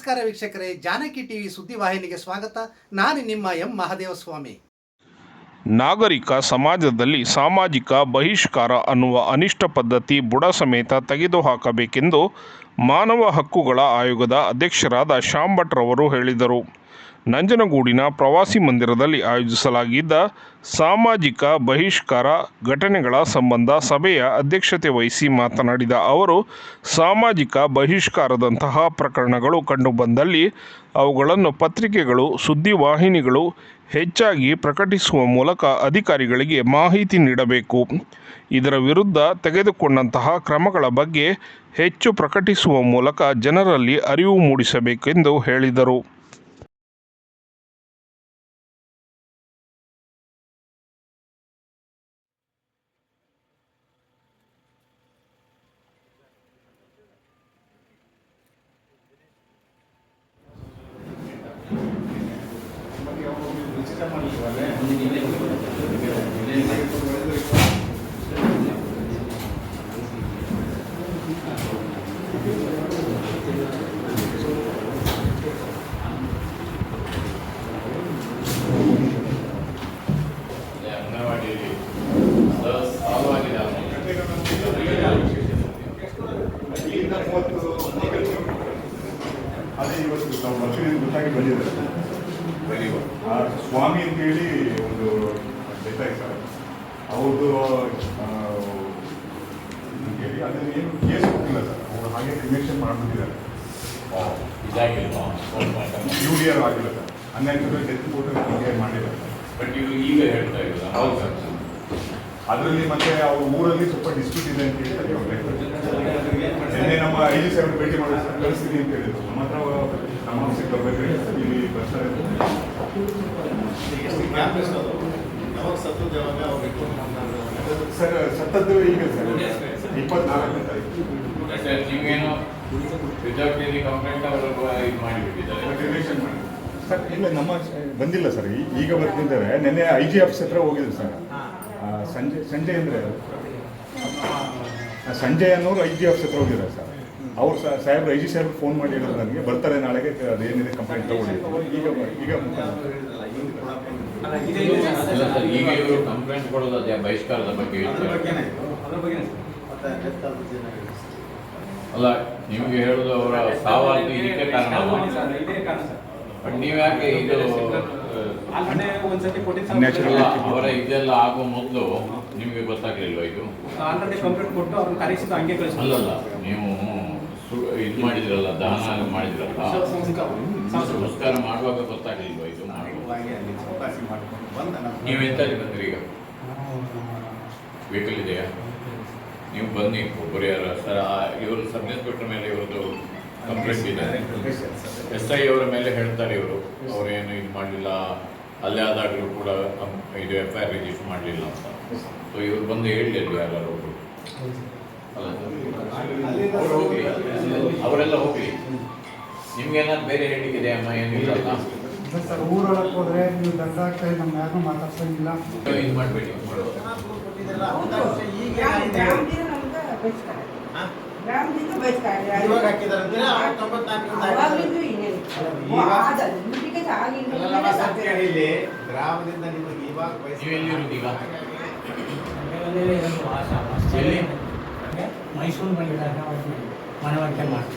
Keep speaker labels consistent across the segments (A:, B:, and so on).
A: ನಮಸ್ಕಾರ ವೀಕ್ಷಕರೇ, ಜಾನಕಿ ಟಿವಿ ಸುದ್ದಿವಾಹಿನಿಗೆ ಸ್ವಾಗತ. ನಾನು ನಿಮ್ಮ ಎಂ ಮಹದೇವಸ್ವಾಮಿ.
B: ನಾಗರಿಕ ಸಮಾಜದಲ್ಲಿ ಸಾಮಾಜಿಕ ಬಹಿಷ್ಕಾರ ಅನ್ನುವ ಅನಿಷ್ಟ ಪದ್ಧತಿ ಬುಡ ಸಮೇತ ತೆಗೆದುಹಾಕಬೇಕೆಂದು ಮಾನವ ಹಕ್ಕುಗಳ ಆಯೋಗದ ಅಧ್ಯಕ್ಷರಾದ ಶ್ಯಾಮ್ ಭಟ್ರವರು ಹೇಳಿದರು. ನಂಜನಗೂಡಿನ ಪ್ರವಾಸಿ ಮಂದಿರದಲ್ಲಿ ಆಯೋಜಿಸಲಾಗಿದ್ದ ಸಾಮಾಜಿಕ ಬಹಿಷ್ಕಾರ ಘಟನೆಗಳ ಸಂಬಂಧ ಸಭೆಯ ಅಧ್ಯಕ್ಷತೆ ವಹಿಸಿ ಮಾತನಾಡಿದ ಅವರು, ಸಾಮಾಜಿಕ ಬಹಿಷ್ಕಾರದಂತಹ ಪ್ರಕರಣಗಳು ಕಂಡುಬಂದಲ್ಲಿ ಅವುಗಳನ್ನು ಪತ್ರಿಕೆಗಳು, ಸುದ್ದಿವಾಹಿನಿಗಳು ಹೆಚ್ಚಾಗಿ ಪ್ರಕಟಿಸುವ ಮೂಲಕ ಅಧಿಕಾರಿಗಳಿಗೆ ಮಾಹಿತಿ ನೀಡಬೇಕು. ಇದರ ವಿರುದ್ಧ ತೆಗೆದುಕೊಂಡಂತಹ ಕ್ರಮಗಳ ಬಗ್ಗೆ ಹೆಚ್ಚು ಪ್ರಕಟಿಸುವ ಮೂಲಕ ಜನರಲ್ಲಿ ಅರಿವು ಮೂಡಿಸಬೇಕೆಂದು ಹೇಳಿದರು.
C: ఉచిత మళ్ళీ వాళ్ళే ಅವ್ರದ್ದು ಕೇಳಿ ಅದನ್ನು ಅದರಲ್ಲಿ ಏನು ಕೇಸ್ ಕೊಟ್ಟಿಲ್ಲ ಸರ್. ಅವರು ಹಾಗೆ ಕನ್ವೆಕ್ಷನ್ ಮಾಡಿಬಿಟ್ಟಿದ್ದಾರೆ. ಯು ಡಿ ಆರ್ ಆಗಿಲ್ಲ ಸರ್. ಹನ್ನೆರಡು ಡೆತ್ ಫೋಟೋ ಕ್ಲಿಯರ್ ಮಾಡಿಲ್ಲ
D: ಬಟ್ ಇದು ಈಗ ಹೇಳ್ತಾ ಇರೋದು?
C: ಹೌದು ಸರ್. ಅದರಲ್ಲಿ ಮತ್ತೆ ಅವ್ರ ಊರಲ್ಲಿ ಸ್ವಲ್ಪ ಡಿಸ್ಪ್ಯೂಟ್ ಇದೆ ಅಂತ ಹೇಳಿ. ನಿನ್ನೆ ನಮ್ಮ ಐದು ಸಾವಿರ ಸಾಹೇಬ್ರು ಭೇಟಿ ಮಾಡಿ ಸರ್. ಕಳಿಸ್ತೀನಿ ಅಂತ ಹೇಳಿದ್ರು. ನಮ್ಮ ಹತ್ರ ನಮ್ಮ ಆಫೀಸಿಗೆ ಬರ್ಬೇಕು ಇಲ್ಲಿ ಬರ್ತಾರೆ ಸರ್ ಸತ್ತದ್ದು ಈಗ ಸರ್. ಇಪ್ಪತ್ನಾಲ್ಕನೇ ತಾರೀಕು
D: ಸರ್ ನೀವೇನು ಕಂಪ್ಲೇಂಟ್ ಅವರು ಇದು ಮಾಡಿಬಿಟ್ಟಿದ್ದಾರೆ.
C: ರಿಲೇಷನ್ ಮಾಡಿ ಸರ್ ಇಲ್ಲ ನಮ್ಮ ಬಂದಿಲ್ಲ ಸರ್. ಈಗ ಬರ್ತಿದ್ದಾರೆ. ನಿನ್ನೆ ಐ ಜಿ ಆಫೀಸ್ ಹತ್ರ ಹೋಗಿದ್ರು ಸರ್. ಆ, ಸಂಜೆ ಸಂಜೆ ಅಂದರೆ ಸಂಜೆ ಅನ್ನೋರು ಐ ಜಿ ಆಫೀಸ್ ಹತ್ರ ಹೋಗಿದ್ದಾರೆ ಸರ್. ಅವ್ರು ಸಹ ಸಾಹೇಬ್ರು ಐ ಜಿ ಸಾಹೇಬ್ ಫೋನ್ ಮಾಡಿ ಹೇಳಿದ್ರು ನನಗೆ. ಬರ್ತಾರೆ ನಾಳೆಗೆ ಅದೇನಿದೆ ಕಂಪ್ಲೇಂಟ್ ತಗೊಳ್ಳಿ ಈಗ ಈಗ
D: ಸರ್ ಈಗ ಇವರು ಕಂಪ್ಲೇಂಟ್ ಕೊಡೋದು ಅದೇ ಬಹಿಷ್ಕಾರದ ಬಗ್ಗೆ ಅಲ್ಲ ನಿಮಗೆ ಹೇಳೋದು ಅವರ ಸಾವಾದ್ದು ಇದಕ್ಕೆ ಕಾರಣ ಬಟ್ ನೀವ್ಯಾಕೆ ಇದು ಅವರ ಇದೆಲ್ಲ ಆಗುವ ಮೊದಲು ನಿಮಗೆ ಗೊತ್ತಾಗ್ಲಿಲ್ವ ಇದು? ಅಲ್ಲಲ್ಲ ನೀವು ಸು- ಇದು ಮಾಡಿದ್ರಲ್ಲ ದಾನ ಮಾಡಿದ್ರಲ್ಲ? ಸಂಸ್ಕಾರ ಮಾಡುವಾಗ ಗೊತ್ತಾಗ್ಲಿಲ್ವಾ
E: ಚೌಕಾಸಿ ಮಾಡ್ಕೊಂಡು ಬಂದ ನಾನು
D: ನೀವು ಬಂದ್ರಿ ಈಗ? ವೆಹಿಕಲ್ ಇದೆಯಾ? ನೀವು ಬನ್ನಿ ಒಬ್ಬರು ಯಾರ? ಸರ್ ಇವರು ಸಬ್ ಇನ್ಸ್ಪೆಕ್ಟರ್ ಮೇಲೆ ಇವ್ರದ್ದು ಕಂಪ್ಲೇಂಟ್ ಇದೆ. ಎಸ್ ಐ ಅವರ ಮೇಲೆ ಹೇಳ್ತಾರೆ ಇವರು. ಅವರೇನು ಇದು ಮಾಡಲಿಲ್ಲ. ಅಲ್ಲೇ ಆದಾಗಲೂ ಕೂಡ ಇದು ಎಫ್ ಐ ಆರ್ ರಿಜಿಸ್ಟರ್ ಮಾಡಲಿಲ್ಲ ಅಂತ. ಸೊ ಇವ್ರು ಬಂದು ಹೇಳಲಿಲ್ಲ ಯಾರು ಒಬ್ಬರು ಅವರೆಲ್ಲ ಹೋಗ್ಲಿ. ನಿಮ್ಗೇನಾದ್ರು ಬೇರೆ ಇದೆ ಅಮ್ಮ ಏನಿಲ್ಲ
F: ಸರ್ ಊರೊಳಗೆ ಹೋದ್ರೆ ನೀವು ದಂಡ ನಮ್ಗೆ ನಮ್ಮ ಯಾರನ್ನೂ ಮಾತಾಡ್ಸಂಗಿಲ್ಲ
D: ಇದು ಮಾಡಬೇಡಿ
E: ಕೊಟ್ಟಿದ್ದೆಲ್ಲ ಹೌದಾ? ಈಗ ಏನಾಗಿದೆ? ಹಾ?
G: ಗ್ರಾಮದಿಂದ
E: ನಿಮಗೆ ಇವಾಗ
H: ಮೈಸೂರು ಬಂದಿದ್ದಾರೆ ಮನವರಿಕೆ ಮಾಡಿ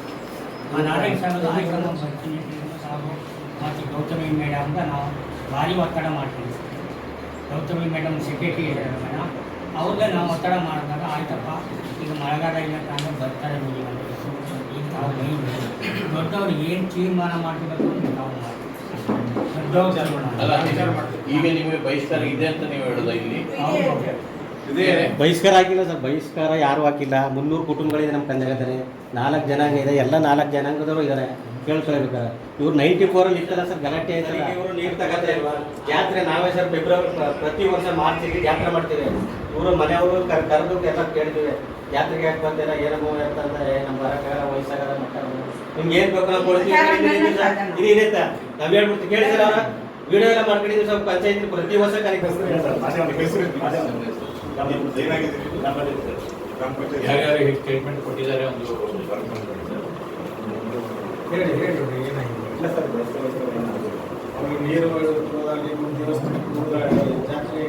H: ಆ ನಾರಾಯಣ ಸಾಹೇಬ್ ಆಶ್ರಮ ಬರ್ತೀನಿ ಸಾಹೇಬು ಮತ್ತು ಗೌತಮಿ ಮೇಡಮ್ಗೆ ನಾವು ಭಾರಿ ಒತ್ತಡ ಮಾಡ್ತೀವಿ. ಗೌತಮಿ ಮೇಡಮ್ ಸೆಕ್ರೆಟ್ರಿ ಇದ್ದಾರೆ ಮೇಡಮ್. ಅವ್ರಿಗೆ ನಾವು ಒತ್ತಡ ಮಾಡಿದಾಗ ಆಯ್ತಪ್ಪ ಈಗ ಮಳೆಗಾಲ ಇಲ್ಲ ಕಾರಣ ಬರ್ತಾರೆ ನೀವು ಅಂತ ಈಗ ದೊಡ್ಡವ್ರು ಏನು ತೀರ್ಮಾನ ಮಾಡಬೇಕು ಅಂತ ನಾವು ಮಾಡ್ತೀವಿ.
D: ಈಗ ನಿಮಗೆ ಬಹಿಷ್ಕಾರ ಇದೆ ಅಂತ ನೀವು ಹೇಳೋದ ಇಲ್ಲಿ?
I: ಬಹಿಷ್ಕಾರ ಹಾಕಿಲ್ಲ ಸರ್. ಬಹಿಷ್ಕಾರ ಯಾರು ಹಾಕಿಲ್ಲ. ಮುನ್ನೂರು ಕುಟುಂಬಗಳಿದೆ ನಮ್ಮ ಕಂದಗದಲ್ಲಿ ನಾಲ್ಕು ಜನಾಂಗ ಇದೆ. ಎಲ್ಲ ನಾಲ್ಕು ಜನಾಂಗದವರು ಇದ್ದಾರೆ. ಕೇಳ್ಕೊಳ್ಬೇಕಾರೆ ಇವ್ರು ನೈಂಟಿ ಅಲ್ಲಿ ಇತ್ತಲ್ಲ ಸರ್ ಗಲಾಟೆ ಆಯ್ತಲ್ಲ? ಇವರು ನೀರು ತಗೋತಾ ಇಲ್ವಾ? ಜಾತ್ರೆ ನಾವೇ ಸರ್ ಫೆಬ್ರವರಿ ಪ್ರತಿ ವರ್ಷ ಮಾರ್ಚಿಗೆ ಜಾತ್ರೆ ಮಾಡ್ತೀವಿ. ಇವರು ಮನೆಯವರು ಕರ್ ಕರೆದು ಎಲ್ಲ ಕೇಳ್ತೀವಿ. ಜಾತ್ರೆಗೆ ಯಾಕೆ ಬಂದಿಲ್ಲ ಏನಮ್ಮ ಅಂತಂದ್ರೆ ಅಂದ್ರೆ ನಮ್ಮ ಬರಕ್ಕಾಗಲ್ಲ ವಯಸ್ಸಾಗಲ್ಲ ಮಕ್ಕಳು ನಿಮ್ಗೆ ಏನು ಬೇಕು ನಾವು ಕೊಡ್ತೀವಿ. ಇದು ಇದೆ ನಾವು ಹೇಳ್ಬಿಡ್ತೀವಿ. ಕೇಳಿದ್ರೆ ಅವರ. ವಿಡಿಯೋ ಎಲ್ಲ ಮಾಡ್ಕೊಂಡಿದ್ದೀವಿ ಸ್ವಲ್ಪ ಪಂಚಾಯತ್ ಪ್ರತಿ ವರ್ಷ ಕರೆಕ್ಟ್
C: ಏನಾಗಿದೆ ಗ್ರಾಮ ಪಂಚಾಯತ್
D: ಯಾರ್ಯಾರು ಸ್ಟೇಟ್ಮೆಂಟ್ ಕೊಟ್ಟಿದ್ದಾರೆ ಒಂದು
E: ಹೇಳಿ ಹೇಳಿ ಏನಾಗಿದೆ?
I: ಇಲ್ಲ ಸರ್ ಬಯಸ್ಕರ
E: ಅವ್ರಿಗೆ ನೀರು ಹೋದಾಗಲಿ ದೇವಸ್ಥಾನಕ್ಕೆ ಹೋದಾಗಲಿ ಜಾತ್ರೆ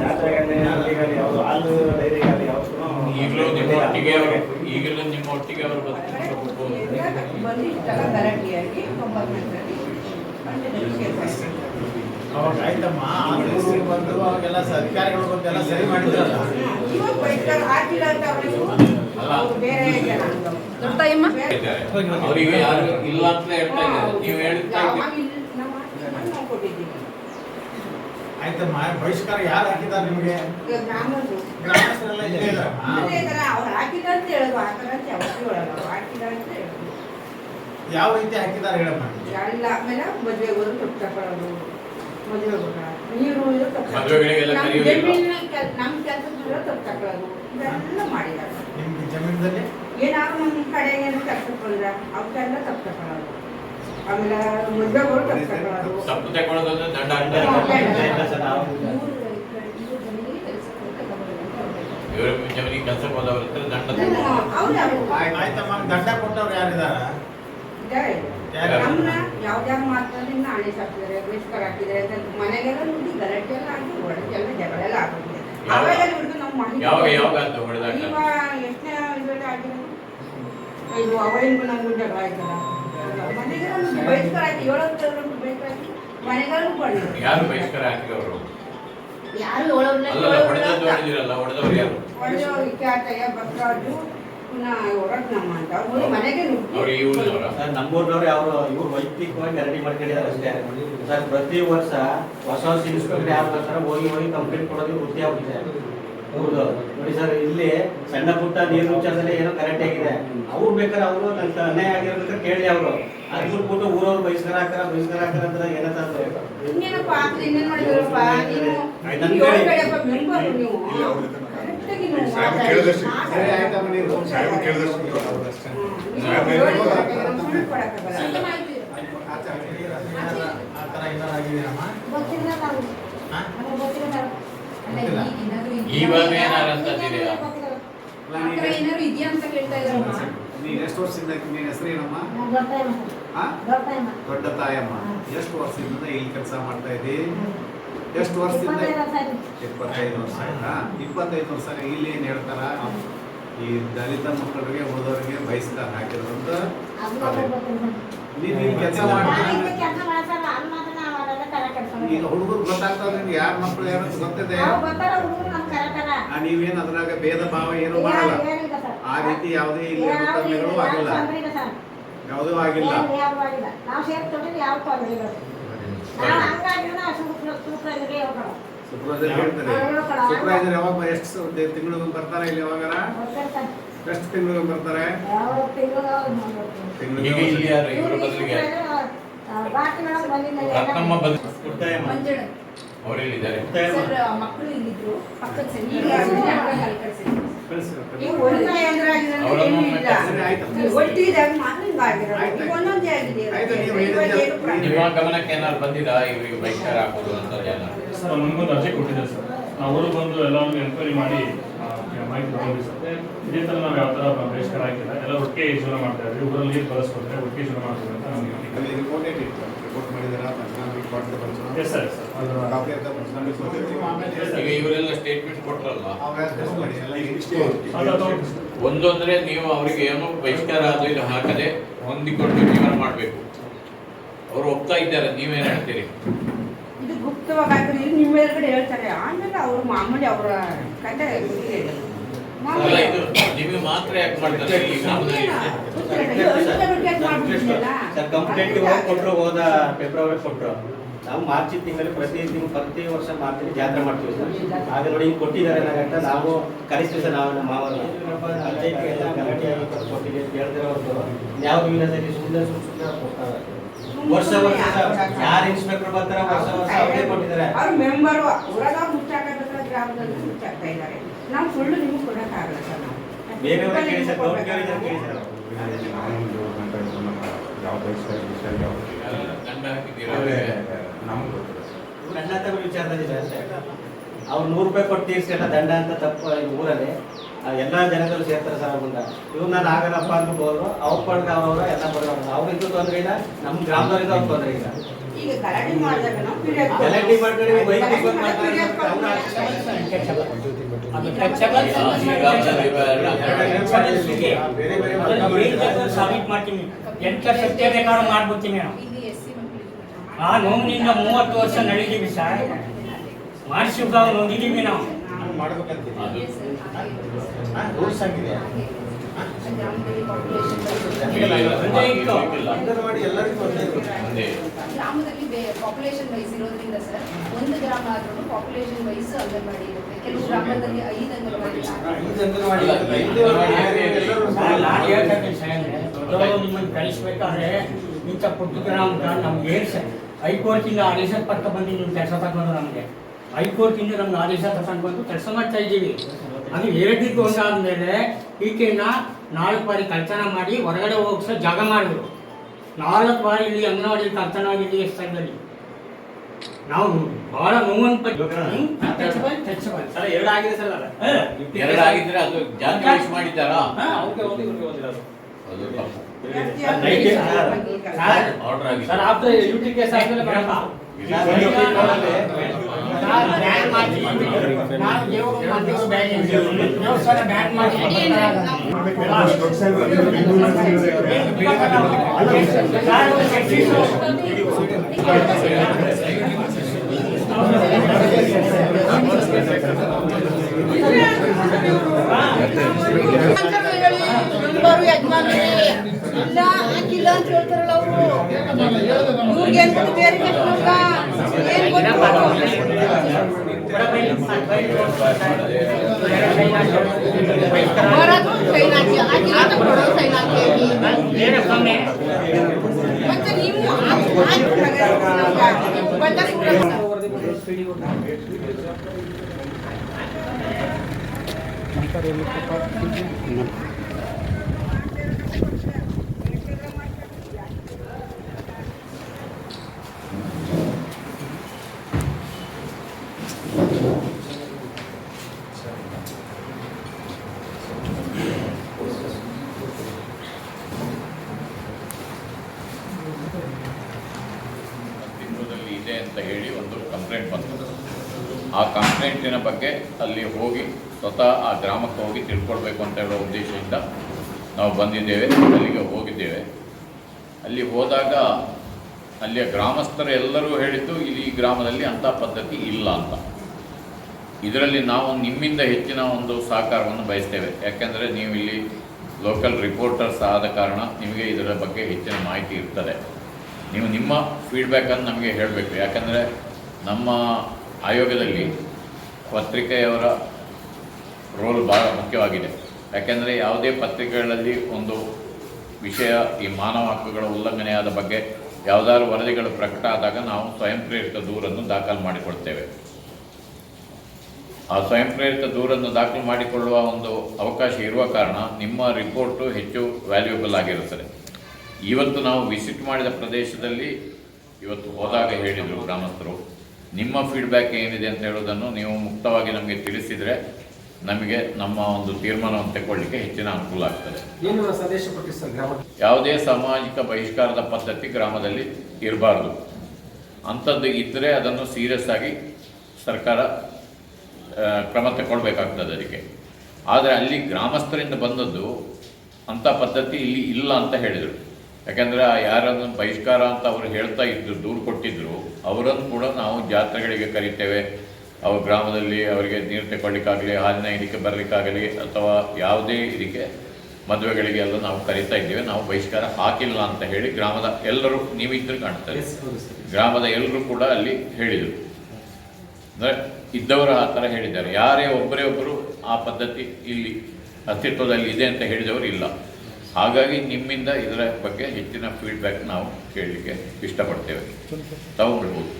I: ಜಾತ್ರೆಗಲ್ಲಿ ಅಲ್ಲಿಗಲ್ಲಿ ಯಾವುದು ಹಾಲು ಡೈರಿಗಲ್ಲಿ
D: ಈಗಲೂ ನಿಮ್ಮ ಒಟ್ಟಿಗೆ ಅವರು ಈಗಲೂ ನಿಮ್ಮ ಒಟ್ಟಿಗೆ ಅವರು
E: ಅವಾಗ ಆಯ್ತಮ್ಮ ಬಂದು ಅವಾಗೆಲ್ಲ ಅಧಿಕಾರಿಗಳು ಬಂದು ಎಲ್ಲ ಸರಿ ಮಾಡಿದ್ರಲ್ಲ?
G: ಅವ್ರಿಗೆ
D: ಯಾರು ಇಲ್ಲ ಅಂತ ಹೇಳ್ತಾ ಇದ್ದಾರೆ. ನೀವು ಹೇಳ್ತಾ
E: ಆಯ್ತಮ್ಮ ಬಹಿಷ್ಕಾರ ಯಾರು ಹಾಕಿದ್ದಾರೆ ನಿಮಗೆ? ಗ್ರಾಮಸ್ಥರೆಲ್ಲ ಇಲ್ಲೇ ಯಾವ ರೀತಿ ಹಾಕಿದ್ದಾರೆ ಹೇಳಮ್ಮ?
G: ಎಲ್ಲ ಆಮೇಲೆ ಮದುವೆಗೆ ಹೋದ್ರು ತಪ್ಪು ತಗೊಳ್ಳೋದು ಮದುವೆ ನೀರು ಇದು ತಪ್ಪು
D: ಮದುವೆಗಳಿಗೆಲ್ಲ
G: ನಮ್ಮ ತಪ್ಪು ಇದೆಲ್ಲ ಮಾಡಿದ್ದಾರೆ.
E: ಜಮೀನದಲ್ಲಿ?
G: ಏನಾದ್ರು ನಮ್ಮ ಕಡೆಗೆ ಏನು ತಪ್ಪಿಸ್ಕೊಂಡ್ರೆ ಅವಕ್ಕೆಲ್ಲ ತಪ್ಪು ತಗೊಳ್ಳೋದು ಆಮೇಲೆ ಮದುವೆಗೆ ಹೋದ್ರು ತಪ್ಪು ತಗೊಳ್ಳೋದು
D: ತಪ್ಪು ದಂಡ ಇವರು ಜಮೀನಿಗೆ ಕೆಲಸಕ್ಕೆ ಹೋದವ್ರ ಹತ್ರ ದಂಡ
E: ಆಯ್ತಮ್ಮ ದಂಡ ಕೊಟ್ಟವ್ರು ಯಾರಿದಾರ
G: ಇದ್ದಾರೆ.
E: ಯಾರು?
G: ನಮ್ಮನ್ನ ಯಾವ್ದ್ಯಾವ ಮಾತಾಡಿ ನಾಳೆ ಸಾಕಿದ್ದಾರೆ ಬೇಸ್ಕರ ಹಾಕಿದ್ದಾರೆ ಅಂತ ಮನೆಗೆಲ್ಲ ನೋಡಿ ಗಲಾಟೆ ಎಲ್ಲ ಆಗಿ ಹೊಡೆದೆಲ್ಲ ಜಗಳೆಲ್ಲ ಆಗೋಗಿದೆ.
D: ಯಾವ-
G: ಅವಾಗ ಇವ್ರಿಗೆ ನಾವು ಮಾಹಿತಿ
D: ಯಾವಾಗ ಯಾವಾಗ ಅಂತ ಹೊಡೆದಾಗ
G: ಆಗಿರೋದು? ಇದು ಅವಳಿಗೂ ನಮಗೂ ಜಗಳ ಆಯ್ತಲ್ಲ? ಏಳತ್ತು
D: ಯಾರು ಬಹಿಷ್ಕಾರ ಹಾಕಿದವರು
G: ಯಾರು ಏಳವ್ರನ್ನ
D: ಅಲ್ಲಲ್ಲ ಹೊಡೆದದ್ದು ಯಾರು?
G: ಹೊಡೆದವ್ರು ಕ್ಯಾಟಯ್ಯ ಬಸವರಾಜು ಪುನಃ ಹೊರಟ್ನಮ್ಮ ಅಂತ. ಅವ್ರು ಮನೆಗೆ ನುಗ್ಗಿ
D: ಅವ್ರು ಈ ಊರಿನವರ?
I: ಸರ್ ನಮ್ಮೂರ್ನವ್ರು ಅವರು ಇವ್ರು ವೈಯಕ್ತಿಕವಾಗಿ ರೆಡಿ ಮಾಡ್ಕೊಂಡಿದ್ದಾರೆ ಅಷ್ಟೇ. ಸರ್ ಪ್ರತಿ ವರ್ಷ ಹೊಸ ಹೊಸ ಇನ್ಸ್ಪೆಕ್ಟರ್ ಯಾರು ಬರ್ತಾರೆ ಹೋಗಿ ಹೋಗಿ ಕಂಪ್ಲೇಂಟ್ ಕೊಡೋದು ವೃತ್ತಿ ಆಗ್ಬಿಟ್ಟಿದೆ. ಹೌದು. ನೋಡಿ ಸರ್ ಇಲ್ಲಿ ಸಣ್ಣ ಪುಟ್ಟ ನೀರು ವಿಚಾರದಲ್ಲಿ ಏನೋ ಕರೆಕ್ಟ್ ಆಗಿದೆ. ಅವ್ರು ಬೇಕಾದ್ರೆ ಅವರು ನನ್ನ ಅನ್ಯಾಯ ಆಗಿರೋದಕ್ಕೆ ಕೇಳಿ ಅವರು. ಅದು ಬಿಟ್ಬಿಟ್ಟು ಊರವ್ರು ಬಹಿಷ್ಕಾರ ಹಾಕಾರ ಬಹಿಷ್ಕಾರ ಹಾಕಾರ ಅಂತ
G: ಏನಂತ.
E: ಆ ಥರ ಏನಾರು ಆಗಿದೆಯಮ್ಮ ಹಾ?
D: ಇವಾಗ ಏನಾರ
E: ನೀನು ಎಷ್ಟು ವರ್ಷದಿಂದ ನಿನ್ನ ಹೆಸರೇನಮ್ಮ? ಹಾ? ದೊಡ್ಡ ತಾಯಮ್ಮ ಎಷ್ಟು ವರ್ಷದಿಂದ ಇಲ್ಲಿ ಕೆಲಸ ಮಾಡ್ತಾ ಇದ್ದೀ? ಎಷ್ಟು ವರ್ಷದಿಂದ? ಇಪ್ಪತ್ತೈದು ವರ್ಷ ಆಯ್ತಾ. ಇಪ್ಪತ್ತೈದು ವರ್ಷ ಇಲ್ಲಿ ಏನು ಹೇಳ್ತಾರ? ಈ ದಲಿತ ಮಕ್ಕಳಿಗೆ ಉಳಿದವರಿಗೆ ಬಹಿಷ್ಕಾರ ಹಾಕಿರೋದಂತ ನೀನು ಕೆಲಸ ಮಾಡ್ತೀನಿ ಈಗ ಹುಡುಗರು ಗೊತ್ತಾಗ್ತಾವ ನಿಮ್ಗೆ ಯಾರ ಮಕ್ಕಳು ಯಾರು ಅಂತ ಗೊತ್ತಿದೆ? ನೀವೇನು ಅದ್ರಾಗ ಭೇದ ಭಾವ ಏನು ಮಾಡಲ್ಲ. ಆ ರೀತಿ ಯಾವುದೇ ಇಲ್ಲಿ ಆಗಿಲ್ಲ. ಯಾವುದೂ ಆಗಿಲ್ಲ. ಸೂಪರ್ವೈಸರ್ ಹೇಳ್ತಾರೆ ಸೂಪರ್ವೈಸರ್ ಯಾವಾಗ ಎಷ್ಟು ತಿಂಗಳು ಬರ್ತಾರೆ ಇಲ್ಲಿ ಯಾವಾಗಾರ? ಎಷ್ಟು ತಿಂಗಳು ಬರ್ತಾರೆ?
D: ಈಗ
G: ಮಕ್ಕಳು ಇಲ್ಲಿದ್ರು ಪಕ್ಕದ
D: ನಿಮ್ಮ ಗಮನಕ್ಕೆ ಏನಾದ್ರು ಬಂದಿದಾ? ಇವರಿಗೆ ಬಹಿಷ್ಕಾರ ಹಾಕೋದು ಅಂತ
J: ಸರ್ ಅರ್ಜಿ ಕೊಟ್ಟಿದ್ದಾರೆ ಸರ್. ನಾವು ಊರಿಗೆ ಬಂದು ಎಲ್ಲವನ್ನು ಎನ್ಕ್ವೈರಿ ಮಾಡಿ ಮಾಹಿತಿ ತಗೊಂಡ್ವಿ ಸರ್. ಇದೇ ಥರ ನಾವು ಯಾವ ಥರ ಬಹಿಷ್ಕಾರ ಹಾಕಿಲ್ಲ. ಎಲ್ಲ ಒಟ್ಟಿಗೆ ಶುರು ಮಾಡ್ತಾ ಇದ್ವಿ ಊರಲ್ಲಿ ನೀರು ಬಳಸ್ಕೊಟ್ರೆ ಒಟ್ಟಿಗೆ ಜೀವನ ಮಾಡ್ತೀವಿ ಅಂತ ನಮಗೆ
E: ರಿಪೋರ್ಟ್ ಮಾಡಿದಾರೆ? Panchnama report
J: yes sir
E: copy panchnama report ಇತ್ತು
D: ಈಗ ಇವರೆಲ್ಲ ಸ್ಟೇಟ್ಮೆಂಟ್ ಕೊಟ್ರಲ್ಲ? ಒಂದು ಅಂದ್ರೆ ನೀವು ಅವರಿಗೆ ಏನು ಬಹಿಷ್ಕಾರ ಅದು ಇದು ಹಾಕದೆ ಹೊಂದಿಕೊಂಡು ಜೀವನ ಮಾಡಬೇಕು. ಅವರು ಒಪ್ತಾ ಇದ್ದಾರೆ ನೀವೇನ್ ಹೇಳ್ತೀರಿ?
G: ಇದು ಗುಪ್ತವಾಗಿ ನಿಮ್ಮ ಹೇಳ್ತಾರೆ. ಆಮೇಲೆ ಅವ್ರು ಮಾಮೂಲಿ ಅವರ ಕತೆ
D: ನಿಮಗೆ ಮಾತ್ರ ಯಾಕೆ ಮಾಡ್ತಾರೆ? ಈ ಗ್ರಾಮದಲ್ಲಿ
I: ಸರ್ ಕಂಪ್ಲೇಂಟ್ ಇವಾಗ ಕೊಟ್ಟರು ಹೋದ ಫೆಬ್ರವರಿ ಕೊಟ್ಟರು ನಾವು ಮಾರ್ಚ್ ತಿಂಗಳಲ್ಲಿ ಪ್ರತಿ ತಿಂಗಳು ಪ್ರತಿ ವರ್ಷ ಮಾರ್ಚ್ ಜಾತ್ರೆ ಮಾಡ್ತೀವಿ ಸರ್. ಆಗ ನೋಡಿ ಹಿಂಗೆ ಕೊಟ್ಟಿದ್ದಾರೆ ನಾಗಂತ ನಾವು ಕರೆಸ್ತೀವಿ ಸರ್ ನಾವು ನಮ್ಮ ಮಾವನ್ನ ಪಂಚಾಯತ್ಗೆ ಎಲ್ಲ ಗಲಾಟೆ ಆಗಿ ತಂದು ಕೊಟ್ಟಿದ್ದೀವಿ ಅಂತ ಹೇಳ್ತಾರೆ ಅವ್ರದ್ದು ಯಾವ ವಿನದಲ್ಲಿ ಸುಮ್ಮನೆ ಸುಮ್ಮನೆ ಕೊಡ್ತಾರೆ ವರ್ಷ ವರ್ಷ ಯಾರು ಇನ್ಸ್ಪೆಕ್ಟರ್ ಬರ್ತಾರೆ ವರ್ಷ ವರ್ಷ ಅವರೇ ಕೊಟ್ಟಿದ್ದಾರೆ.
G: ಅವ್ರ ಮೆಂಬರು ಊರಾಗ ಗ್ರಾಮದಲ್ಲಿ ಮುಚ್ಚಾಕ್ತಾ ಇದ್ದಾರೆ. ನಾವು ಸುಳ್ಳು ನಿಮಗೆ ಕೊಡೋಕ್ಕಾಗಲ್ಲ ಸರ್ ನಾವು.
C: ಯಾವ
D: ದಂಡ
I: ವಿಚಾರದಲ್ಲಿ ಅಷ್ಟೇ ಅವ್ರು ನೂರು ರೂಪಾಯಿ ಕೊಟ್ಟು ತೀರ್ಸ್ಕೊಂಡ ದಂಡ ಅಂತ ತಪ್ಪು ಊರಲ್ಲಿ ಎಲ್ಲ ಜನಗಳು ಸೇರ್ತಾರೆ ಸರ್ ಮುಂದೆ ಇವ್ರು ನಾನು ಆಗಲ್ಲಪ್ಪ ಅಂದ್ಬಿಟ್ಟು ಹೋದ್ರು ಅವ್ರ ಪಡ್ಕ ಅವರು ಎಲ್ಲ ಬರೋರು ಅವ್ರಿಗೂ ತೊಂದರೆ ಇಲ್ಲ ನಮ್ಮ ಗ್ರಾಮದವ್ರಿಗೂ ಅವ್ರು ತೊಂದರೆ ಇಲ್ಲ.
G: ಈಗ ಗಲಾಟೆ ಮಾಡಿದಾಗ ನಾವು
I: ಗಲಾಟೆ ಮಾಡ್ಕೊಂಡು
H: ಮಾಡ್ತೀನಿ. ಸತ್ಯ ಬೇಕಾದ್ರೂ ಮಾಡ್ಬಿಡ್ತೀನಿ ಆ ಮೂವತ್ತು ವರ್ಷ ನಡೀತೀವಿ ಸರ್. ಮಾಡಿಸಿದಾಗ ನೋಡಿದೀವಿ ನಾವು.
K: ಗ್ರಾಮದಲ್ಲಿ ಪಾಪ್ಯುಲೇಷನ್ ವೈಸ್ ಇರೋದ್ರಿಂದ ಸರ್, ಒಂದು ಗ್ರಾಮ ಆದ್ರೂ ಪಾಪ್ಯುಲೇಷನ್ ವೈಸ್ ಅಂಗನವಾಡಿ ಕೆಲವು ಗ್ರಾಮದಲ್ಲಿ ಐದು
H: ನಾನು ಹೇಳ್ತಾ ಇದ್ದೀನಿ ಸರ್ ದೊಡ್ಡವರು ನಿಮ್ಮನ್ನು ಕಳಿಸ್ಬೇಕಾದ್ರೆ ಇಂಥ ಪುಟ್ಟ ಗ್ರಾಮದ ನಮ್ಗೆ ಏನು ಸರ್ ಹೈಕೋರ್ಟಿಂದ ಆದೇಶ ಪಕ್ಕ ಬಂದು ನೀವು ಕೆಲಸ ತಗೊಂಡು ನಮಗೆ. ಹೈಕೋರ್ಟಿಂದ ನಮ್ಗೆ ಆದೇಶ ತಗೊಂಡು ಬಂದು ಕೆಲಸ ಮಾಡ್ತಾ ಇದ್ದೀವಿ. ಅದು ಎರಡಕ್ಕೆ ಒಂದಾದ್ಮೇಲೆ ಈಕೆನ ನಾಲ್ಕು ಬಾರಿ ಕಳ್ತನ ಮಾಡಿ ಹೊರಗಡೆ ಹೋಗ್ಸೋ ಜಾಗ ಮಾಡಿದ್ರು. ನಾಲ್ಕು ಬಾರಿ ಇಲ್ಲಿ ಅಂಗನವಾಡಿ ಕಳ್ತನ ಆಗಿದೆ ಸ್ಥಳದಲ್ಲಿ. ನಾವು ಬಹಳ ಟಚಬಲ್
I: ಸರ್ ಎರಡು ಆಗಿದೆ ಸರ್ ಅದು.
D: ಎರಡಾಗಿದ್ರೆ ಅದು ಜಾತಿ ವೈಸ್ ಮಾಡಿದ್ದಾರಾ?
I: ಅವ್ರಿಗೆ ಒಂದು ಇವ್ರಿಗೆ ಒಂದು ಇರೋದು.
D: ಅದು ತಪ್ಪು
G: ಜಾಸ್ತಿ
H: ಸರ್,
G: ಆಗಿದೆ.
H: ಸರ್,
D: ಆರ್ಡರ್ ಆಗಿದೆ.
H: Sir after U T case ಆದ್ಮೇಲೆ ಬರಲ್ಲ
I: ಸರ್, ಒಂದು
G: ಮೆಂಬರು ಯಜಮಾನರೇ ಇಲ್ಲ ಹಾಕಿಲ್ಲ ಅಂತ ಹೇಳ್ತಾರಲ್ಲ ಅವರು ಇವ್ರಿಗೆ ಏನ್ ಗೊತ್ತು ಬೇರೆ ಕೃಷ್ಣವ್ಗ? ಏನ್ ಗೊತ್ತು ಬರೋದು ಸೈನ್ ಹಾಕಿ ಹಾಕಿಲ್ಲ ಅಂತ ಕೊಡೋ ಸೈನ್ ಹಾಕಿ
H: ಮತ್ತೆ ನೀವು
G: ಮತ್ತೆ ನೀವು ಬಂದಾಗ
D: ತಿಂಗಳಲ್ಲಿ ಇದೆ ಅಂತ ಹೇಳಿ ಒಂದು ಕಂಪ್ಲೇಂಟ್ ಬಂತು. ಆ ಕಂಪ್ಲೇಂಟಿನ ಬಗ್ಗೆ ಅಲ್ಲಿ ಹೋಗಿ ಸ್ವತಃ ಆ ಗ್ರಾಮಕ್ಕೆ ಹೋಗಿ ತಿಳ್ಕೊಳ್ಬೇಕು ಅಂತ ಹೇಳೋ ಉದ್ದೇಶದಿಂದ ನಾವು ಬಂದಿದ್ದೇವೆ, ಅಲ್ಲಿಗೆ ಹೋಗಿದ್ದೇವೆ. ಅಲ್ಲಿ ಹೋದಾಗ ಅಲ್ಲಿಯ ಗ್ರಾಮಸ್ಥರು ಎಲ್ಲರೂ ಹೇಳಿದ್ದು, ಇಲ್ಲಿ ಈ ಗ್ರಾಮದಲ್ಲಿ ಅಂಥ ಪದ್ಧತಿ ಇಲ್ಲ ಅಂತ. ಇದರಲ್ಲಿ ನಾವು ನಿಮ್ಮಿಂದ ಹೆಚ್ಚಿನ ಒಂದು ಸಹಕಾರವನ್ನು ಬಯಸ್ತೇವೆ. ಯಾಕೆಂದರೆ ನೀವು ಇಲ್ಲಿ ಲೋಕಲ್ ರಿಪೋರ್ಟರ್ಸ್ ಆದ ಕಾರಣ ನಿಮಗೆ ಇದರ ಬಗ್ಗೆ ಹೆಚ್ಚಿನ ಮಾಹಿತಿ ಇರ್ತದೆ. ನೀವು ನಿಮ್ಮ ಫೀಡ್ಬ್ಯಾಕನ್ನು ನಮಗೆ ಹೇಳಬೇಕು. ಯಾಕಂದರೆ ನಮ್ಮ ಆಯೋಗದಲ್ಲಿ ಪತ್ರಿಕೆಯವರ ರೋಲ್ ಭಾಳ ಮುಖ್ಯವಾಗಿದೆ. ಯಾಕೆಂದರೆ ಯಾವುದೇ ಪತ್ರಿಕೆಗಳಲ್ಲಿ ಒಂದು ವಿಷಯ ಈ ಮಾನವ ಹಕ್ಕುಗಳ ಉಲ್ಲಂಘನೆಯಾದ ಬಗ್ಗೆ ಯಾವುದಾದ್ರು ವರದಿಗಳು ಪ್ರಕಟ ಆದಾಗ ನಾವು ಸ್ವಯಂ ಪ್ರೇರಿತ ದೂರನ್ನು ದಾಖಲು ಮಾಡಿಕೊಳ್ತೇವೆ. ಆ ಸ್ವಯಂ ಪ್ರೇರಿತ ದೂರನ್ನು ದಾಖಲು ಮಾಡಿಕೊಳ್ಳುವ ಒಂದು ಅವಕಾಶ ಇರುವ ಕಾರಣ ನಿಮ್ಮ ರಿಪೋರ್ಟು ಹೆಚ್ಚು ವ್ಯಾಲ್ಯೂಬಲ್ ಆಗಿರುತ್ತದೆ. ಇವತ್ತು ನಾವು ವಿಸಿಟ್ ಮಾಡಿದ ಪ್ರದೇಶದಲ್ಲಿ ಇವತ್ತು ಹೋದಾಗ ಹೇಳಿದರು ಗ್ರಾಮಸ್ಥರು ನಿಮ್ಮ ಫೀಡ್ಬ್ಯಾಕ್ ಏನಿದೆ ಅಂತ ಹೇಳೋದನ್ನು ನೀವು ಮುಕ್ತವಾಗಿ ನಮಗೆ ತಿಳಿಸಿದರೆ ನಮಗೆ ನಮ್ಮ ಒಂದು ತೀರ್ಮಾನವನ್ನು ತಗೊಳ್ಳಿಕ್ಕೆ ಹೆಚ್ಚಿನ ಅನುಕೂಲ ಆಗ್ತದೆ. ಯಾವುದೇ ಸಾಮಾಜಿಕ ಬಹಿಷ್ಕಾರದ ಪದ್ಧತಿ ಗ್ರಾಮದಲ್ಲಿ ಇರಬಾರ್ದು. ಅಂಥದ್ದು ಇದ್ದರೆ ಅದನ್ನು ಸೀರಿಯಸ್ ಆಗಿ ಸರ್ಕಾರ ಕ್ರಮ ತಗೊಳ್ಬೇಕಾಗ್ತದೆ ಅದಕ್ಕೆ. ಆದರೆ ಅಲ್ಲಿ ಗ್ರಾಮಸ್ಥರಿಂದ ಬಂದದ್ದು ಅಂಥ ಪದ್ಧತಿ ಇಲ್ಲಿ ಇಲ್ಲ ಅಂತ ಹೇಳಿದರು. ಯಾಕಂದರೆ ಆ ಯಾರನ್ನು ಬಹಿಷ್ಕಾರ ಅಂತ ಅವರು ಹೇಳ್ತಾ ಇದ್ದರು ದೂರು ಕೊಟ್ಟಿದ್ರು ಅವರನ್ನು ಕೂಡ ನಾವು ಜಾತ್ರೆಗಳಿಗೆ ಕರಿತೇವೆ. ಅವ್ರ ಗ್ರಾಮದಲ್ಲಿ ಅವರಿಗೆ ನೀರು ತಗೊಳ್ಳಿಕ್ಕಾಗಲಿ ಹಾಲಿನ ಇದಕ್ಕೆ ಬರಲಿಕ್ಕಾಗಲಿ ಅಥವಾ ಯಾವುದೇ ಇದಕ್ಕೆ ಮದುವೆಗಳಿಗೆ ಎಲ್ಲ ನಾವು ಕರಿತಾ ಇದ್ದೇವೆ. ನಾವು ಬಹಿಷ್ಕಾರ ಹಾಕಿಲ್ಲ ಅಂತ ಹೇಳಿ ಗ್ರಾಮದ ಎಲ್ಲರೂ ನೀವಿದ್ದರೂ ಕಾಣ್ತಾರೆ. ಗ್ರಾಮದ ಎಲ್ಲರೂ ಕೂಡ ಅಲ್ಲಿ ಹೇಳಿದರು. ಅಂದರೆ ಇದ್ದವರು ಆ ಥರ ಹೇಳಿದ್ದಾರೆ. ಯಾರೇ ಒಬ್ಬರೇ ಒಬ್ಬರು ಆ ಪದ್ಧತಿ ಇಲ್ಲಿ ಅಸ್ತಿತ್ವದಲ್ಲಿ ಇದೆ ಅಂತ ಹೇಳಿದವರು ಇಲ್ಲ. ಹಾಗಾಗಿ ನಿಮ್ಮಿಂದ ಇದರ ಬಗ್ಗೆ ಹೆಚ್ಚಿನ ಫೀಡ್ಬ್ಯಾಕ್ ನಾವು ಕೇಳಲಿಕ್ಕೆ ಇಷ್ಟಪಡ್ತೇವೆ. ತಗೊಂಡ್ಬಿಡ್ಬೋದು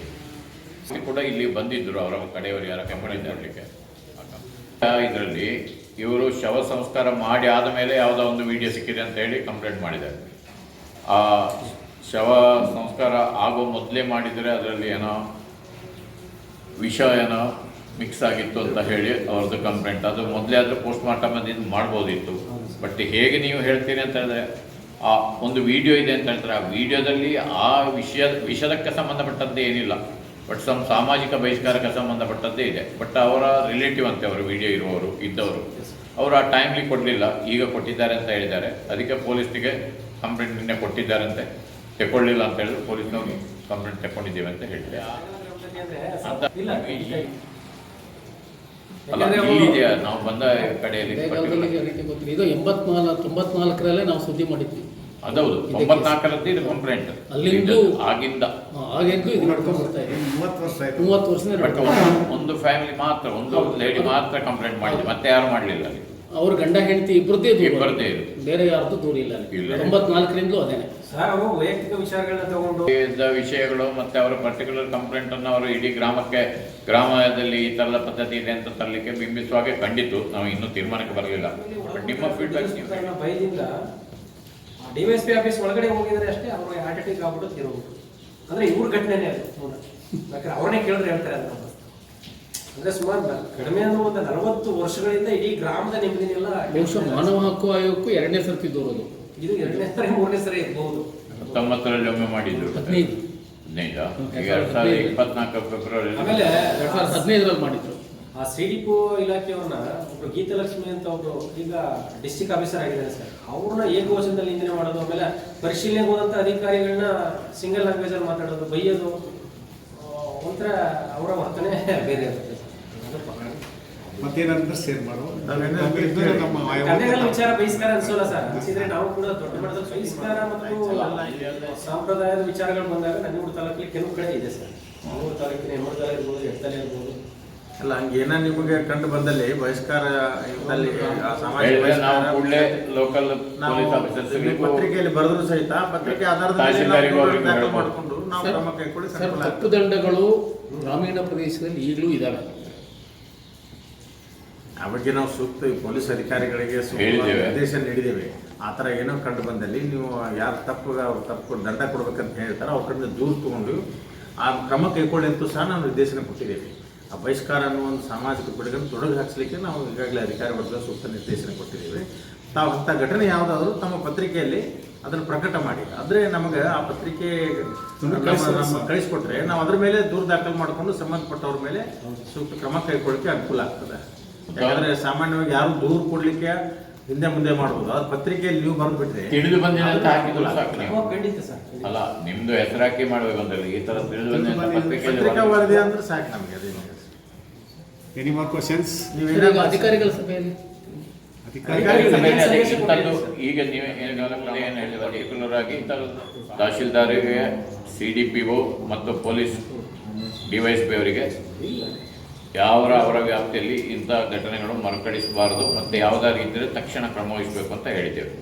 D: ಕೂಡ ಇಲ್ಲಿ ಬಂದಿದ್ದರು, ಅವರ ಕಡೆಯವರು ಯಾರ ಕಂಪನಿದವರಿಗೆ ಇದರಲ್ಲಿ ಇವರು ಶವ ಸಂಸ್ಕಾರ ಮಾಡಿ ಆದ ಮೇಲೆ ಯಾವುದೋ ಒಂದು ವಿಡಿಯೋ ಸಿಕ್ಕಿದೆ ಅಂತ ಹೇಳಿ ಕಂಪ್ಲೇಂಟ್ ಮಾಡಿದ್ದಾರೆ. ಆ, ಶವ ಸಂಸ್ಕಾರ ಆಗೋ ಮೊದಲೇ ಮಾಡಿದರೆ ಅದರಲ್ಲಿ ಏನೋ ವಿಷ ಏನೋ ಮಿಕ್ಸ್ ಆಗಿತ್ತು ಅಂತ ಹೇಳಿ ಅವ್ರದ್ದು ಕಂಪ್ಲೇಂಟ್ ಅದು ಮೊದಲೇ ಆದರೂ ಪೋಸ್ಟ್ ಮಾರ್ಟಮ್ ಇದು ಮಾಡ್ಬೋದಿತ್ತು. ಬಟ್ ಹೇಗೆ ನೀವು ಹೇಳ್ತೀರಿ ಅಂತ ಹೇಳಿದ್ರೆ ಆ ಒಂದು ವಿಡಿಯೋ ಇದೆ ಅಂತ ಹೇಳ್ತಾರೆ. ಆ ವಿಡಿಯೋದಲ್ಲಿ ಆ ವಿಷಯ ವಿಷಯಕ್ಕೆ ಸಂಬಂಧಪಟ್ಟದ್ದೇ ಏನಿಲ್ಲ. ಬಟ್ ಸಮ್ ಸಾಮಾಜಿಕ ಬಹಿಷ್ಕಾರಕ್ಕೆ ಸಂಬಂಧಪಟ್ಟದ್ದೇ ಇದೆ. ಬಟ್ ಅವರ ರಿಲೇಟಿವ್ ಅಂತೆ ಅವರು ವಿಡಿಯೋ ಇರುವವರು ಇದ್ದವರು. ಅವರು ಆ ಟೈಮ್ಲಿ ಕೊಡಲಿಲ್ಲ. ಈಗ ಕೊಟ್ಟಿದ್ದಾರೆ ಅಂತ ಹೇಳಿದ್ದಾರೆ. ಅದಕ್ಕೆ ಪೊಲೀಸ್ನಿಗೆ ಕಂಪ್ಲೇಂಟ್ ನಿನ್ನೆ ಕೊಟ್ಟಿದ್ದಾರಂತೆ ತಗೊಳ್ಳಿಲ್ಲ ಅಂತ ಹೇಳಿದ್ರು. ಪೊಲೀಸ್ನವ್ರು ಕಂಪ್ಲೇಂಟ್ ತಗೊಂಡಿದ್ದೀವಿ ಅಂತ ಹೇಳಿದೆ ಅಂತ ಈ- ಅಲ್ಲ ಇಲ್ಲಿದೆಯಾ ನಾವು ಬಂದ ಕಡೆಯಲ್ಲಿ
L: ಇದು ಎಂಬತ್ನಾಲ್ಕು ತೊಂಬತ್ನಾಲ್ಕರಲ್ಲೇ ನಾವು ಸುದ್ದಿ ಮಾಡಿದ್ವಿ.
D: ಅದೌದು ತೊಂಬತ್ನಾಲ್ಕರದ್ದು ಇದು ಕಂಪ್ಲೇಂಟ್
L: ಅಲ್ಲಿಂದು
D: ಆಗಿಂದ.
L: ಆಗಿಂದು ಇದು ನಡ್ಕೊಂಡು ಬರ್ತಾ ಇದೆ.
E: ಮೂವತ್ತು ವರ್ಷ ಆಯ್ತು.
L: ಮೂವತ್ತು ವರ್ಷದಿಂದ
D: ಒಂದು ಫ್ಯಾಮಿಲಿ ಮಾತ್ರ ಒಂದು ಲೇಡಿ ಮಾತ್ರ ಕಂಪ್ಲೇಂಟ್ ಮಾಡಿದ್ವಿ ಮತ್ತೆ ಯಾರು ಮಾಡಲಿಲ್ಲ ಅಲ್ಲಿ?
L: ಅವ್ರ ಗಂಡ ಹೆಂಡತಿ ಇಬ್ಬರದ್ದೇ ದೂರ
D: ಇಬ್ಬರದ್ದೇ ಇದು.
L: ಬೇರೆ ಯಾರ್ದು ದೂರ ಇಲ್ಲ.
D: ಇಲ್ಲ.
L: ತೊಂಬತ್ನಾಲ್ಕರಿಂದಲೂ ಅದೇನೆ
M: ಸರ್ ಅವರು ವೈಯಕ್ತಿಕ ವಿಚಾರಗಳನ್ನ ತಗೊಂಡು
D: ಇದ್ದ ವಿಷಯಗಳು ಮತ್ತೆ ಅವರ ಪರ್ಟಿಕ್ಯುಲರ್ ಕಂಪ್ಲೇಂಟ್ ಅನ್ನು ಅವರು ಇಡೀ ಗ್ರಾಮಕ್ಕೆ ಗ್ರಾಮದಲ್ಲಿ ಈ ತರದ ಪದ್ಧತಿ ಇದೆ ಅಂತ ತರಲಿಕ್ಕೆ ಬಿಂಬಿಸುವಾಗೆ ಖಂಡಿತು ನಾವು ಇನ್ನೂ ತೀರ್ಮಾನಕ್ಕೆ ಬರಲಿಲ್ಲ ಬಟ್ ನಿಮ್ಮ ಫೀಡ್ಬ್ಯಾಕ್ ನೀವು ಹೇಳಿ.
M: ಭಯದಿಂದ ಡಿವೈಎಸ್ಪಿ ಆಫೀಸ್ ಒಳಗಡೆ ಹೋಗಿದ್ರೆ ಅಷ್ಟೇ ಅವರು ಹಾರ್ಟ್ ಅಟ್ಯಾಕ್ ಆಗ್ಬಿಟ್ಟು ತಿರುಗ್ಬಿಟ್ಟು ಅಂದ್ರೆ ಇವ್ರ ಘಟನೆನೇ ಅದು ಮೂಲ. ಅವ್ರನ್ನೇ ಕೇಳಿದ್ರೆ ಹೇಳ್ತಾರೆ ಅಂತ ಅಂದ್ರೆ ಸುಮಾರು ಕಡಿಮೆ ಅಂದ್ರೆ ಒಂದು ನಲವತ್ತು ವರ್ಷಗಳಿಂದ ಇಡೀ ಗ್ರಾಮದ ನೆಮ್ಮದಿನೆಲ್ಲ
L: ಬಹುಶಃ ಮಾನವ ಹಕ್ಕು ಆಯೋಗಕ್ಕೂ ಎರಡನೇ ಸರ್ತಿ ದೂರೋದು
M: ಇದು ಎರಡನೇ ಸರಿ ಮೂರನೇ ಸರಿ ಇರಬಹುದು
D: ಹತ್ತೊಂಬತ್ತರಲ್ಲಿ ಒಮ್ಮೆ ಮಾಡಿದ್ರು.
L: ಹದಿನೈದು.
D: ಹದಿನೈದ. ಈಗ ಎರಡ್ ಸಾವಿರದ ಇಪ್ಪತ್ನಾಲ್ಕು ಫೆಬ್ರವರಿ
M: ಆಮೇಲೆ
L: ಎರಡ್ ಸಾವಿರದ ಹದಿನೈದರಲ್ಲಿ ಮಾಡಿದ್ರು.
M: ಆ ಸಿ ಡಿ ಪಿ ಇಲಾಖೆಯವ್ರನ್ನ ಒಬ್ರು ಗೀತಲಕ್ಷ್ಮಿ ಅಂತ ಒಬ್ರು ಈಗ ಡಿಸ್ಟಿಕ್ ಆಫೀಸರ್ ಆಗಿದ್ದಾರೆ ಸರ್. ಅವ್ರನ್ನ ಏಕವಚನದಲ್ಲಿ ನಿಂದನೆ ಮಾಡೋದು ಆಮೇಲೆ ಪರಿಶೀಲನೆಗೆ ಹೋದಂಥ ಅಧಿಕಾರಿಗಳನ್ನ ಸಿಂಗಲ್ ಲ್ಯಾಂಗ್ವೇಜ್ ಅಲ್ಲಿ ಮಾತಾಡೋದು ಬೈಯೋದು ಒಂಥರ ಅವರ ವರ್ತನೆ ಬೇರೆ ಇರುತ್ತೆ.
E: ಮತ್ತೇನಾದ್ರು ಸೇರ್ ಮಾಡೋ ಇದು ನಮ್ಮ
M: ಕನ್ನಡಗಳ ವಿಚಾರ ಬಹಿಷ್ಕಾರ ಅನ್ಸೋಲ್ಲ ಸರ್. ಅನ್ಸಿದ್ರೆ ನಾವು ಕೂಡ ದೊಡ್ಡ ಮಟ್ಟದ ಬಹಿಷ್ಕಾರ ಮತ್ತು ಸಂಪ್ರದಾಯದ ವಿಚಾರಗಳು ಬಂದಾಗ ನಂಜನಗೂಡು ತಾಲೂಕಲ್ಲಿ ಕೆಲವು ಕಡೆ ಇದೆ ಸರ್. ನಂಜನಗೂಡು ತಾಲೂಕಿನ ಹೆಮ್ಮರದಲ್ಲ ಇರ್ಬೋದು ಎತ್ತಲೆ ಇರ್ಬೋದು.
E: ಅಲ್ಲ ಹಂಗೇನ ನಿಮಗೆ ಕಂಡು ಬಂದಲ್ಲಿ ಬಹಿಷ್ಕಾರ ಇದ್ದಲ್ಲಿ ಆ ಸಾಮಾಜಿಕ
D: ಹೇಳಿದ್ರೆ ನಾವು ಕೂಡಲೇ ಲೋಕಲ್
E: ಪತ್ರಿಕೆಯಲ್ಲಿ ಬರೆದ್ರು ಸಹಿತ ಪತ್ರಿಕೆ ಆಧಾರದ. ಮಾಡಿಕೊಂಡು ನಾವು ಕ್ರಮ ಕೈಗೊಳ್ಳಿ
L: ತಪ್ಪು ದಂಡಗಳು ಗ್ರಾಮೀಣ ಪ್ರದೇಶದಲ್ಲಿ ಈಗಲೂ ಇದಾವೆ
E: ಆ ಬಗ್ಗೆ ನಾವು ಸೂಕ್ತ ಪೊಲೀಸ್ ಅಧಿಕಾರಿಗಳಿಗೆ ಸೂಕ್ತ ನೀಡಿದ್ದೇವೆ. ಆ ಥರ ಏನೋ ಕಂಡು ಬಂದಲ್ಲಿ ನೀವು ಯಾರು ತಪ್ಪು ಅವ್ರು ತಪ್ಪು ದಂಡ ಕೊಡ್ಬೇಕಂತ ಹೇಳ್ತಾರೆ ಅವ್ರ ಕಡೆ ದೂರು ತಗೊಂಡು ಆ ಕ್ರಮ ಕೈಗೊಳ್ಳಿ ಅಂತೂ ಸಹ ನಾವು ನಿರ್ದೇಶನ ಕೊಟ್ಟಿದ್ದೇವೆ. ಆ ಬಹಿಷ್ಕಾರ ಅನ್ನೋ ಒಂದು ಸಾಮಾಜಿಕ ಪಿಡುಗನ್ನು ತೊಡಗು ಹಾಕ್ಸ್ಲಿಕ್ಕೆ ನಾವು ಈಗಾಗಲೇ ಅಧಿಕಾರಿ ವರ್ಗ ಸೂಕ್ತ ನಿರ್ದೇಶನ ಕೊಟ್ಟಿದ್ದೇವೆ. ತಾವು ಅಂಥ ಘಟನೆ ಯಾವುದಾದ್ರೂ ತಮ್ಮ ಪತ್ರಿಕೆಯಲ್ಲಿ ಅದನ್ನು ಪ್ರಕಟ ಮಾಡಿ. ಆದರೆ ನಮಗೆ ಆ ಪತ್ರಿಕೆ ಕಳಿಸ್ಕೊಟ್ರೆ ನಾವು ಅದ್ರ ಮೇಲೆ ದೂರು ದಾಖಲು ಮಾಡಿಕೊಂಡು ಸಂಬಂಧಪಟ್ಟವ್ರ ಮೇಲೆ ಸೂಕ್ತ ಕ್ರಮ ಕೈಗೊಳ್ಳಕ್ಕೆ ಅನುಕೂಲ ಆಗ್ತದೆ. ಯಾಕಂದ್ರೆ ಸಾಮಾನ್ಯವಾಗಿ ಯಾರು ದೂರು ಕೊಡ್ಲಿಕ್ಕೆ ಹಿಂದೆ ಮುಂದೆ ಮಾಡ್ಬೋದು. ಅದ್ರ ಪತ್ರಿಕೆಯಲ್ಲಿ ನೀವು ಬರ್ಬಿಟ್ರೆ
D: ತಿಳಿದು ಬಂದಿದೆ ಅಂತ ಹಾಕಿದ್ರು
M: ಖಂಡಿತ ಸರ್
D: ಅಲ್ಲ ನಿಮ್ದು ಹೆಸರಾಕಿ ಮಾಡ್ಬೇಕು ಅಂತಲ್ಲ ಈ ತರ ತಿಳಿದು ಬಂದಿದೆ ಅಂತ ಪತ್ರಿಕೆಯಲ್ಲಿ
E: ಪತ್ರಿಕಾ
D: ಬರೋದು.
E: ವರದಿ ಅಂದ್ರೆ ಸಾಕು ನಮಗೆ ಅದೇನು
N: ಎನಿ ಮೋರ್ ಕ್ವಶನ್ಸ್
E: ನೀವು
L: ಅಧಿಕಾರಿಗಳ ಸಭೆಯಲ್ಲಿ.
D: ಈಗ ನೀವು ಏನು ಏನು ಹೇಳಿದ್ರೆ ಪರ್ಟಿಕ್ಯುಲರ್ ಆಗಿ ತಹಶೀಲ್ದಾರಿಗೆ ಸಿ ಡಿ ಪಿ ಒ ಮತ್ತು ಪೊಲೀಸ್ ಡಿವೈಎಸ್ಪಿ ಅವರಿಗೆ ಯಾವ ಅವರ ವ್ಯಾಪ್ತಿಯಲ್ಲಿ ಇಂಥ ಘಟನೆಗಳು ಮರುಕಳಿಸಬಾರದು ಮತ್ತು ಯಾವುದಾದ್ರು ಇದ್ದರೆ ತಕ್ಷಣ ಕ್ರಮ ವಹಿಸಬೇಕು ಅಂತ ಹೇಳಿದ್ದೇವೆ.